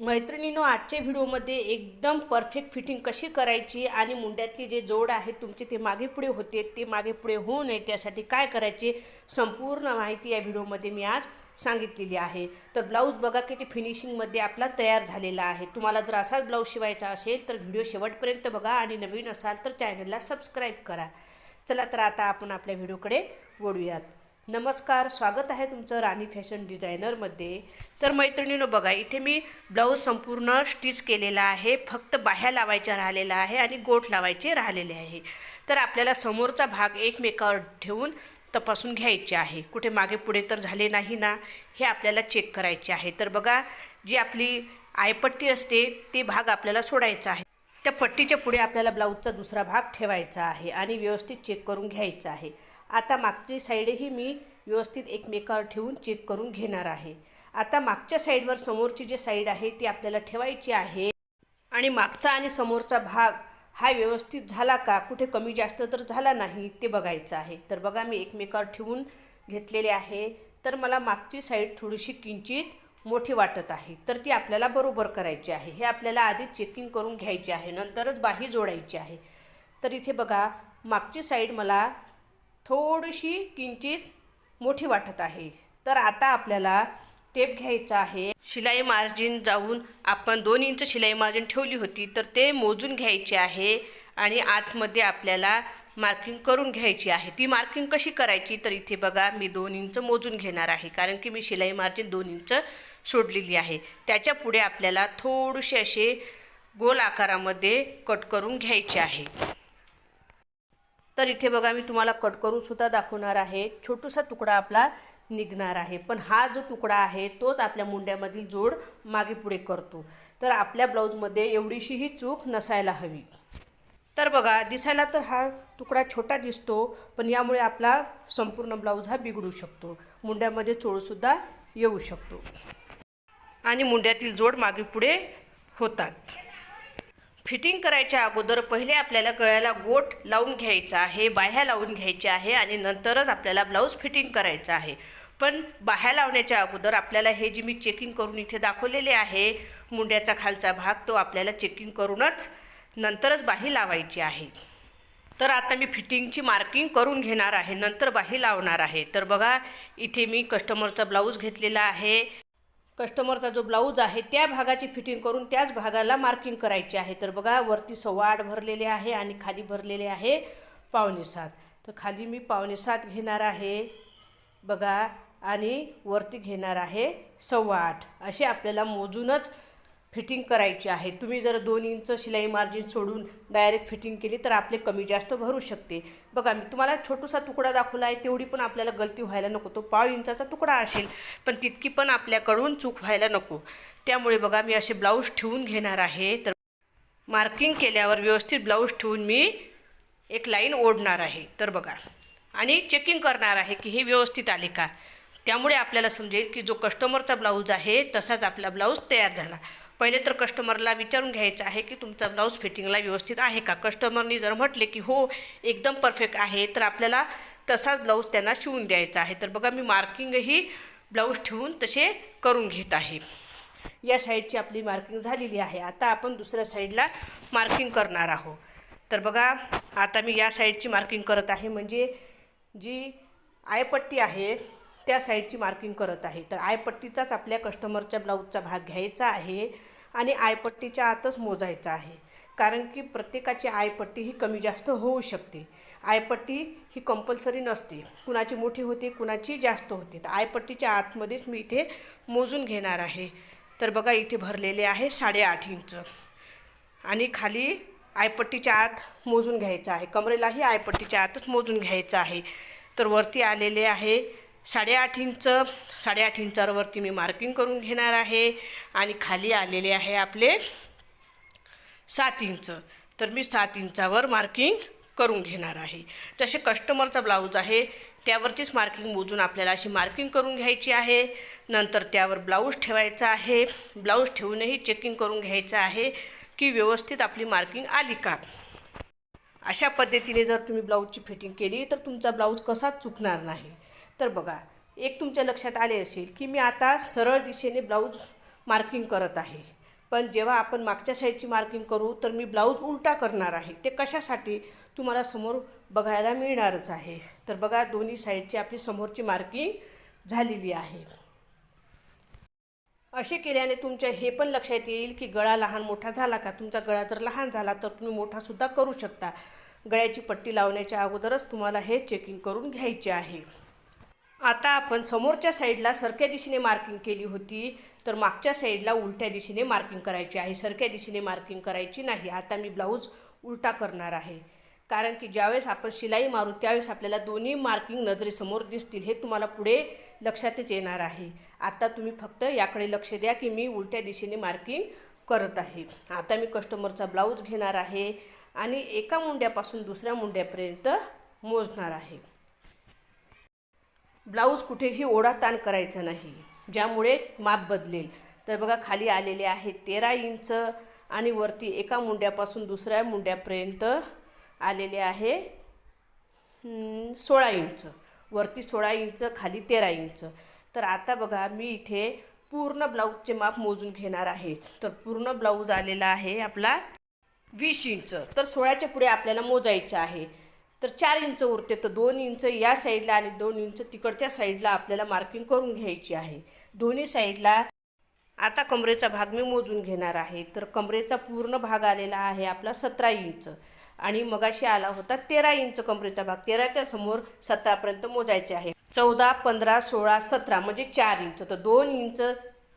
मैत्रिणीनो आजच्या व्हिडिओमध्ये एकदम परफेक्ट फिटिंग कशी करायची आणि मुंड्यातली जे जोड आहे तुमचे ते मागे पुढे होते ते मागे पुढे होऊ नये त्यासाठी काय करायचे संपूर्ण माहिती या व्हिडिओमध्ये मी आज सांगितलेली आहे. तर ब्लाऊज बघा किती फिनिशिंगमध्ये आपला तयार झालेला आहे. तुम्हाला जर असाच ब्लाऊज शिवायचा असेल तर व्हिडिओ शेवटपर्यंत बघा आणि नवीन असाल तर चॅनलला सबस्क्राईब करा. चला तर आता आपण आपल्या व्हिडिओकडे वळूयात. नमस्कार स्वागत आहे तुमचं राणी फॅशन डिझायनरमध्ये. तर मैत्रिणीनं बघा इथे मी ब्लाऊज संपूर्ण स्टिच केलेला आहे फक्त बाह्या लावायच्या राहिलेला आहे आणि गोठ लावायचे राहिलेले आहे. तर आपल्याला समोरचा भाग एकमेकावर ठेवून तपासून घ्यायचे आहे. कुठे मागे पुढे तर झाले नाही ना हे आपल्याला चेक करायचे आहे. तर बघा जी आपली आयपट्टी असते ते भाग आपल्याला सोडायचा आहे. त्या पट्टीच्या पुढे आपल्याला ब्लाऊजचा दुसरा भाग ठेवायचा आहे आणि व्यवस्थित चेक करून घ्यायचा आहे. आता मागची साईडही मी व्यवस्थित एकमेकावर ठेवून चेक करून घेणार आहे. आता मागच्या साईडवर समोरची जी साईड आहे ती आपल्याला ठेवायची आहे. आणि मागचा आणि समोरचा भाग हा व्यवस्थित झाला का कुठे कमी जास्त तर झाला नाही ते बघायचं आहे. तर बघा मी एकमेकावर ठेवून घेतलेले आहे. तर मला मागची साईड थोडीशी किंचित मोठी वाटत आहे. तर ती आपल्याला बरोबर करायची आहे. हे आपल्याला आधी चेकिंग करून घ्यायची आहे. नंतरच बाही जोडायची आहे. तर इथे बघा मागची साईड मला थोडीशी किंचित मोठी वाटत आहे. तर आता आपल्याला टेप घ्यायचा आहे. शिलाई मार्जिन जाऊन आपण दोन इंच शिलाई मार्जिन ठेवली होती तर ते मोजून घ्यायचे आहे आणि आतमध्ये आपल्याला मार्किंग करून घ्यायची आहे. ती मार्किंग कशी करायची तर इथे बघा मी दोन इंच मोजून घेणार आहे कारण की मी शिलाई मार्जिन दोन इंच सोडलेली आहे. त्याच्या पुढे आपल्याला थोडेसे असे गोल आकारामध्ये कट करून घ्यायचे आहे. तर इथे बघा मी तुम्हाला कट करून सुद्धा दाखवणार आहे. छोटूसा तुकडा आपला निघणार आहे. पण हा जो तुकडा आहे तोच आपल्या मुंड्यामधील जोड मागे पुढे करतो. तर आपल्या ब्लाऊजमध्ये एवढीशीही चूक नसायला हवी. तर बघा दिसायला तर हा तुकडा छोटा दिसतो पण यामुळे आपला संपूर्ण ब्लाऊज हा बिघडू शकतो. मुंड्यामध्ये चोळसुद्धा येऊ शकतो. आणि मुंड्यातील जोड मागे पुढे होतात. फिटिंग करायच्या अगोदर पहिले आपल्याला गळ्याला गोट लावून घ्यायचा आहे बाह्या लावून घ्यायच्या आहे आणि नंतरच आपल्याला ब्लाऊज फिटिंग करायचं आहे. पण बाह्या लावण्याच्या अगोदर आपल्याला हे जे मी चेकिंग करून इथे दाखवलेले आहे मुंड्याचा खालचा भाग तो आपल्याला चेकिंग करूनच नंतरच बाही लावायची आहे. तर आता मी फिटिंगची मार्किंग करून घेणार आहे नंतर बाही लावणार आहे. तर बघा इथे मी कस्टमरचा ब्लाऊज घेतलेला आहे. कस्टमरचा जो ब्लाऊज आहे त्या भागाची फिटिंग करून त्याच भागाला मार्किंग करायची आहे. तर बघा वरती सव्वा आठ भरलेले आहे आणि खाली भरलेले आहे पावणे सात. तर खाली मी पावणे सात घेणार आहे. बघा आणि वरती घेणार आहे सव्वा आठ. असे आपल्याला मोजूनच फिटिंग करायची आहे. तुम्ही जर दोन इंच शिलाई मार्जिन सोडून डायरेक्ट फिटिंग केली तर आपले कमी जास्त भरू शकते. बघा मी तुम्हाला छोटूसा तुकडा दाखवला आहे तेवढी पण आपल्याला गलती व्हायला नको. तो पाव इंचाचा तुकडा असेल पण तितकी पण आपल्याकडून चूक व्हायला नको. त्यामुळे बघा मी असे ब्लाऊज ठेवून घेणार आहे. तर मार्किंग केल्यावर व्यवस्थित ब्लाऊज ठेवून मी एक लाईन ओढणार आहे. तर बघा आणि चेकिंग करणार आहे की हे व्यवस्थित आले का? त्यामुळे आपल्याला समजेल की जो कस्टमरचा ब्लाऊज आहे तसाच आपला ब्लाऊज तयार झाला. पहिले तर कस्टमरला विचारून घ्यायचं आहे की तुमचा ब्लाऊज फिटिंगला व्यवस्थित आहे का? कस्टमरनी जर म्हटले की हो एकदम परफेक्ट आहे तर आपल्याला तसाच ब्लाऊज त्यांना शिवून द्यायचा आहे. तर बघा मी मार्किंगही ब्लाऊज ठेवून तसे करून घेत आहे. या साईडची आपली मार्किंग झालेली आहे. आता आपण दुसऱ्या साईडला मार्किंग करणार आहोत. तर बघा आता मी या साईडची मार्किंग करत आहे. म्हणजे जी आयपट्टी आहे त्या साईडची मार्किंग करत आहे. तर आयपट्टीचाच आपल्या कस्टमरच्या ब्लाऊजचा भाग घ्यायचा आहे आणि आयपट्टीच्या आतच मोजायचा आहे. कारण की प्रत्येकाची आयपट्टी ही कमी जास्त होऊ शकते. आयपट्टी ही कंपल्सरी नसते. कुणाची मोठी होते कुणाची जास्त होते. तर आयपट्टीच्या आतमध्येच मी इथे मोजून घेणार आहे. तर बघा इथे भरलेले आहे साडेआठ इंच. आणि खाली आयपट्टीच्या आत मोजून घ्यायचं आहे. कमरेलाही आयपट्टीच्या आतच मोजून घ्यायचं आहे. तर वरती आलेले आहे साडेआठ इंच साडेआठ इंचावरती मी मार्किंग करून घेणार आहे. आणि खाली आलेले आहे आपले सात इंच. तर मी सात इंचावर मार्किंग करून घेणार आहे. जसे कस्टमरचा ब्लाऊज आहे त्यावरचीच मार्किंग मोजून आपल्याला अशी मार्किंग करून घ्यायची आहे. नंतर त्यावर ब्लाऊज ठेवायचा आहे. ब्लाऊज ठेवूनही चेकिंग करून घ्यायचं आहे की व्यवस्थित आपली मार्किंग आली का? अशा पद्धतीने जर तुम्ही ब्लाऊजची फिटिंग केली तर तुमचा ब्लाऊज कसा चुकणार नाही. तर बघा एक तुमच्या लक्षात आले असेल की मी आता सरळ दिशेने ब्लाऊज मार्किंग करत आहे. पण जेव्हा आपण मागच्या साईडची मार्किंग करू तर मी ब्लाऊज उलटा करणार आहे. ते कशासाठी तुम्हाला समोर बघायला मिळणारच आहे. तर बघा दोन्ही साईडची आपली समोरची मार्किंग झालेली आहे. असे केल्याने तुमच्या हे पण लक्षात येईल की गळा लहान मोठा झाला का? तुमचा गळा जर लहान झाला तर तुम्ही मोठासुद्धा करू शकता. गळ्याची पट्टी लावण्याच्या अगोदरच तुम्हाला हे चेकिंग करून घ्यायचे आहे. आता आपण समोरच्या साईडला सरक्या दिशेने मार्किंग केली होती तर मागच्या साईडला उलट्या दिशेने मार्किंग करायची आहे. सरक्या दिशेने मार्किंग करायची नाही. आता मी ब्लाऊज उलटा करणार आहे. कारण की ज्यावेळेस आपण शिलाई मारू त्यावेळेस आपल्याला दोन्ही मार्किंग नजरेसमोर दिसतील हे तुम्हाला पुढे लक्षातच येणार आहे. आता तुम्ही फक्त याकडे लक्ष द्या की मी उलट्या दिशेने मार्किंग करत आहे. आता मी कस्टमरचा ब्लाऊज घेणार आहे आणि एका मुंड्यापासून दुसऱ्या मुंड्यापर्यंत मोजणार आहे. ब्लाऊज कुठेही ओढा ताण करायचा नाही ज्यामुळे माप बदलेल. तर बघा खाली आलेले आहे तेरा इंच आणि वरती एका मुंड्यापासून दुसऱ्या मुंड्यापर्यंत आलेले आहे सोळा इंच. वरती सोळा इंच खाली तेरा इंच. तर आता बघा मी इथे पूर्ण ब्लाऊजचे माप मोजून घेणार आहे. तर पूर्ण ब्लाऊज आलेला आहे आपला वीस इंच. तर सोळाच्या पुढे आपल्याला मोजायचं आहे. तर चार इंच उरते. तर दोन इंच या साईडला आणि दोन इंच तिकडच्या साईडला आपल्याला मार्किंग करून घ्यायची आहे. दोन्ही साईडला आता कमरेचा भाग मी मोजून घेणार आहे. तर कमरेचा पूर्ण भाग आलेला आहे आपला सतरा इंच. आणि मगाशी आला होता तेरा इंच कमरेचा भाग. तेराच्या समोर सतरापर्यंत मोजायचे आहे. चौदा पंधरा सोळा सतरा म्हणजे चार इंच. तर दोन इंच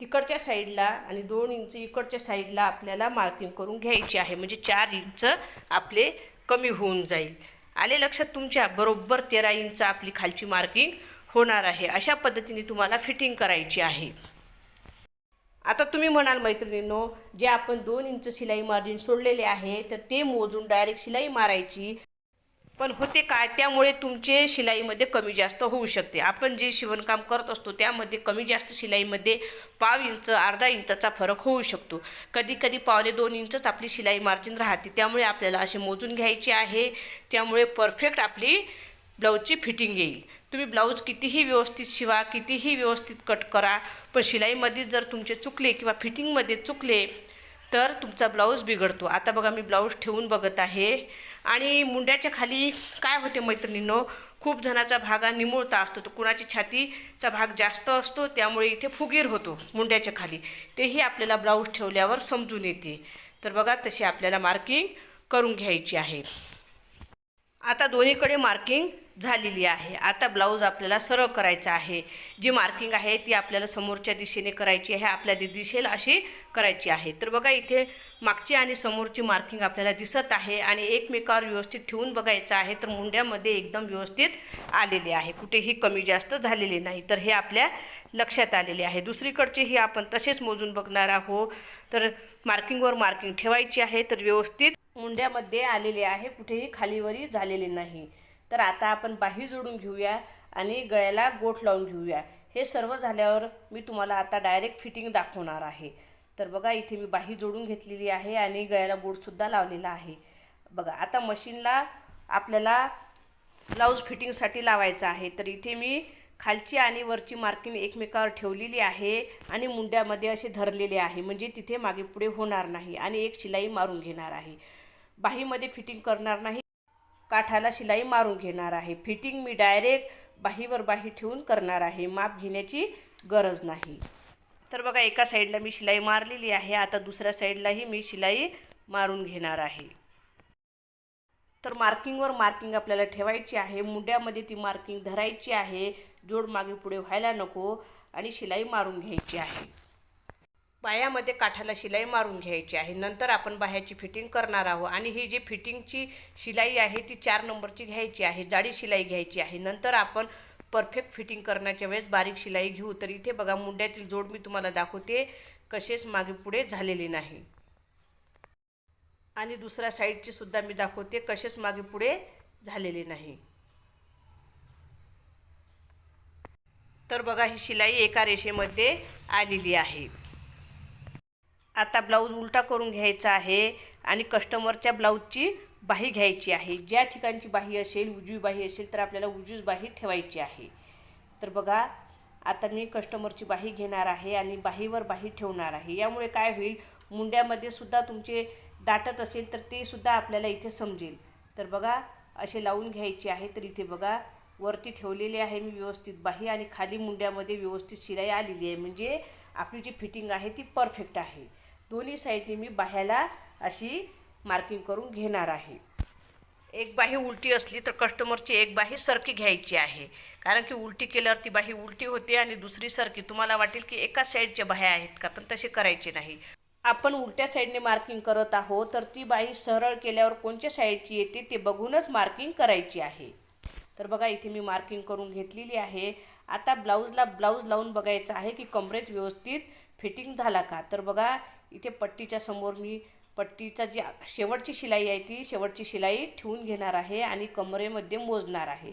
तिकडच्या साईडला आणि दोन इंच इकडच्या साईडला आपल्याला मार्किंग करून घ्यायची आहे. म्हणजे चार इंच आपले कमी होऊन जाईल. आले लक्षात तुमच्या बरोबर तेरा इंच आपली खालची मार्किंग होणार आहे. अशा पद्धतीने तुम्हाला फिटिंग करायची आहे. आता तुम्ही म्हणाल मैत्रिणींनो जे आपण दोन इंच शिलाई मार्जिन सोडलेले आहे तर ते मोजून डायरेक्ट शिलाई मारायची पण होते काय? त्यामुळे तुमचे शिलाईमध्ये कमी जास्त होऊ शकते. आपण जे शिवणकाम करत असतो त्यामध्ये कमी जास्त शिलाईमध्ये पाव इंच अर्धा इंचाचा फरक होऊ शकतो. कधी कधी पावणे दोन इंचच आपली शिलाई मार्जिन राहते. त्यामुळे आपल्याला असे मोजून घ्यायचे आहे. त्यामुळे परफेक्ट आपली ब्लाऊजची फिटिंग येईल. तुम्ही ब्लाऊज कितीही व्यवस्थित शिवा कितीही व्यवस्थित कट करा पण शिलाईमध्ये जर तुमचे चुकले किंवा फिटिंगमध्ये चुकले तर तुमचा ब्लाऊज बिघडतो. आता बघा मी ब्लाऊज ठेवून बघत आहे. आणि मुंड्याच्या खाली काय होते मैत्रिणींनो? खूप जणाचा भाग हा निमुळता असतो. तर कुणाची छातीचा भाग जास्त असतो त्यामुळे इथे फुगीर होतो मुंड्याच्या खाली. तेही आपल्याला ब्लाऊज ठेवल्यावर समजून येते. तर बघा तशी आपल्याला मार्किंग करून घ्यायची आहे. आता दोन्हीकडे मार्किंग झालेली आहे. आता ब्लाऊज आपल्याला सरळ करायचा आहे. जी मार्किंग आहे ती आपल्याला समोरच्या दिशेने करायची आहे. आपल्याला दिसेल अशी करायची आहे. तर बघा इथे मागची आणि समोरची मार्किंग आपल्याला दिसत आहे आणि एकमेकावर व्यवस्थित ठेवून बघायचं आहे तर मुंड्यामध्ये एकदम व्यवस्थित आलेले आहे. कुठेही कमी जास्त झालेले नाही. तर हे आपल्या लक्षात आलेले आहे. दुसरीकडचेही आपण तसेच मोजून बघणार आहोत. तर मार्किंगवर मार्किंग ठेवायची आहे तर व्यवस्थित मुंड्यामध्ये आलेले आहे. कुठेही खालीवरी झालेले नाही. तर आता आपण बाही जोडून घेऊया आणि गळ्याला गोठ लावून घेऊया. हे सर्व झाल्यावर मी तुम्हाला आता डायरेक्ट फिटिंग दाखवणार आहे. तर बघा इथे मी बाही जोडून घेतलेली आहे आणि गळ्याला गोठसुद्धा लावलेला आहे. बघा आता मशीनला आपल्याला ब्लाऊज फिटिंगसाठी लावायचं आहे. तर इथे मी खालची आणि वरची मार्किंग एकमेकावर ठेवलेली आहे आणि मुंड्यामध्ये असे धरलेले आहे. म्हणजे तिथे मागे पुढे होणार नाही आणि एक शिलाई मारून घेणार आहे. बाहीमध्ये फिटिंग करणार नाही. काठाला शिलाई मारून घेणार आहे. फिटिंग मी डायरेक्ट बाहीवर बाही ठेवून करणार आहे. माप घेण्याची गरज नाही. तर बघा एका साईडला मी शिलाई मारलेली आहे. आता दुसऱ्या साईडलाही मी शिलाई मारून घेणार आहे. तर मार्किंगवर मार्किंग आपल्याला ठेवायची आहे. मुंड्यामध्ये ती मार्किंग धरायची आहे. जोड मागे पुढे व्हायला नको आणि शिलाई मारून घ्यायची आहे. पायामध्ये काठाला शिलाई मारून घ्यायची आहे. नंतर आपण बाह्याची फिटिंग करणार आहोत आणि ही जी फिटिंगची शिलाई आहे ती चार नंबरची घ्यायची आहे जाडी शिलाई घ्यायची आहे. नंतर आपण परफेक्ट फिटिंग करण्याच्या वेळेस बारीक शिलाई घेऊ. तर इथे बघा मुंड्यातील जोड मी तुम्हाला दाखवते कसेच मागे पुढे झालेले नाही. आणि दुसऱ्या साईडची सुद्धा मी दाखवते कसेच मागे पुढे झालेले नाही. तर बघा ही शिलाई एका रेषेमध्ये आलेली आहे. आता ब्लाऊज उलटा करून घ्यायचा आहे आणि कस्टमरच्या ब्लाऊजची बाही घ्यायची आहे. ज्या ठिकाणची बाही असेल उजवी बाही असेल तर आपल्याला उजवीच बाही ठेवायची आहे. तर बघा आता मी कस्टमरची बाही घेणार आहे आणि बाहीवर बाही ठेवणार आहे. यामुळे काय होईल मुंड्यामध्ये सुद्धा तुमचे दाटत असेल तर ते सुद्धा आपल्याला इथे समजेल. तर बघा असे लावून घ्यायचे आहे तर इथे बघा वरती ठेवलेले आहे मी व्यवस्थित बाही आणि खाली मुंड्यामध्ये व्यवस्थित शिलाई आलेली आहे. म्हणजे आपली जी फिटिंग आहे ती परफेक्ट आहे. दोन्ही साईडने मी बाह्याला अशी मार्किंग करून घेणार आहे. एक बाही उलटी असली तर कस्टमरची एक बाही सरकी घ्यायची आहे. कारण की उलटी केल्यावर ती बाही उलटी होते आणि दुसरी सरकी तुम्हाला वाटेल की एकाच साईडच्या बाह्या आहेत का? पण तसे करायचे नाही. आपण उलट्या साईडने मार्किंग करत आहोत तर ती बाही सरळ केल्यावर कोणत्या साईडची येते ते बघूनच मार्किंग करायची आहे. तर बघा इथे मी मार्किंग करून घेतलेली आहे. आता ब्लाऊजला ब्लाऊज लावून बघायचं आहे की कमरेत व्यवस्थित फिटिंग झाला का? तर बघा इथे पट्टीच्या समोर मी पट्टीचा जी शेवटची शिलाई आहे ती शेवटची शिलाई ठेवून घेणार आहे आणि कमरेमध्ये मोजणार आहे.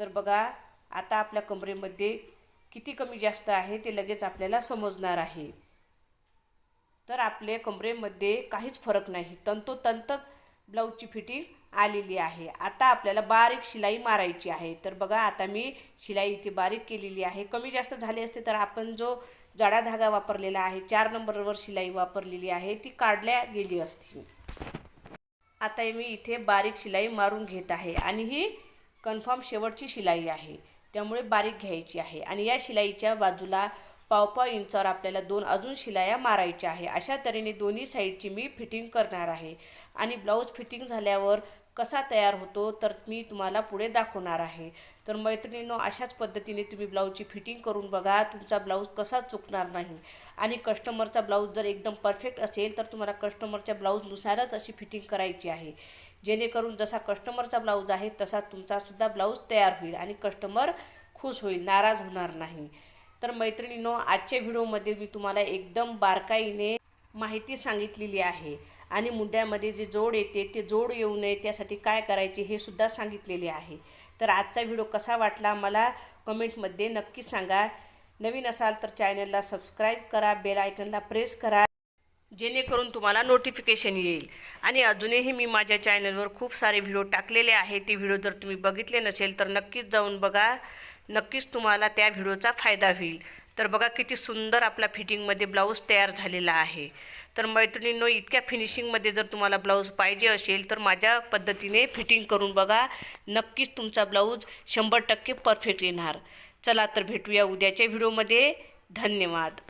तर बघा आता आपल्या कमरेमध्ये किती कमी जास्त आहे ते लगेच आपल्याला समजणार आहे. तर आपले कमरेमध्ये काहीच फरक नाही. तंतोतंतच ब्लाऊजची फिटिंग आलेली आहे. आता आपल्याला बारीक शिलाई मारायची आहे. तर बघा आता मी शिलाई इथे बारीक केलेली आहे. कमी जास्त झाले असते तर आपण जो जाडा धागा वापरलेला आहे चार नंबरवर शिलाई वापरलेली आहे ती काढल्या गेली असती. आता मी इथे बारीक शिलाई मारून घेत आहे आणि ही कन्फर्म शेवटची शिलाई आहे. त्यामुळे बारीक घ्यायची आहे आणि या शिलाईच्या बाजूला पाव इंचावर आपल्याला दोन अजून शिलाया मारायच्या आहे. अशा तऱ्हेने दोन्ही साईडची मी फिटिंग करणार आहे. आणि ब्लाऊज फिटिंग झाल्यावर कसा तयार होतो तर मी तुम्हाला पुढे दाखवणार आहे. तर मैत्रिणींनो अशाच पद्धतीने तुम्ही ब्लाऊजची फिटिंग करून बघा तुमचा ब्लाऊज कसा चुकणार नाही. आणि कस्टमरचा ब्लाऊज जर एकदम परफेक्ट असेल तर तुम्हाला कस्टमरच्या ब्लाऊजनुसारच अशी फिटिंग करायची आहे. जेणेकरून जसा कस्टमरचा ब्लाऊज आहे तसा तुमचासुद्धा ब्लाऊज तयार होईल आणि कस्टमर खुश होईल नाराज होणार नाही. तर मैत्रिणींनो आजच्या व्हिडिओमध्ये मी तुम्हाला एकदम बारकाईने माहिती सांगितलेली आहे. आणि मुंड्यामध्ये जे जोड येते ते जोड येऊ नये त्यासाठी काय करायचे हे सुद्धा सांगितलेले आहे. तर आजचा व्हिडिओ कसा वाटला मला कमेंटमध्ये नक्की सांगा. नवीन असाल तर चॅनलला सबस्क्राईब करा बेल आयकनला प्रेस करा जेणेकरून तुम्हाला नोटिफिकेशन येईल. आणि अजूनही मी माझ्या चॅनलवर खूप सारे व्हिडिओ टाकलेले आहे ते व्हिडिओ जर तुम्ही बघितले नसेल तर नक्कीच जाऊन बघा. नक्कीच तुम्हाला त्या व्हिडिओचा फायदा होईल. तर बघा किती सुंदर आपला फिटिंगमध्ये ब्लाऊज तयार झालेला आहे. तर मैत्रिणींनो इतक्या फिनिशिंगमध्ये जर तुम्हाला ब्लाऊज पाहिजे असेल तर माझ्या पद्धतीने फिटिंग करून बघा. नक्कीच तुमचा ब्लाऊज शंभर टक्के परफेक्ट येणार. चला तर भेटूया उद्याच्या व्हिडिओमध्ये. धन्यवाद.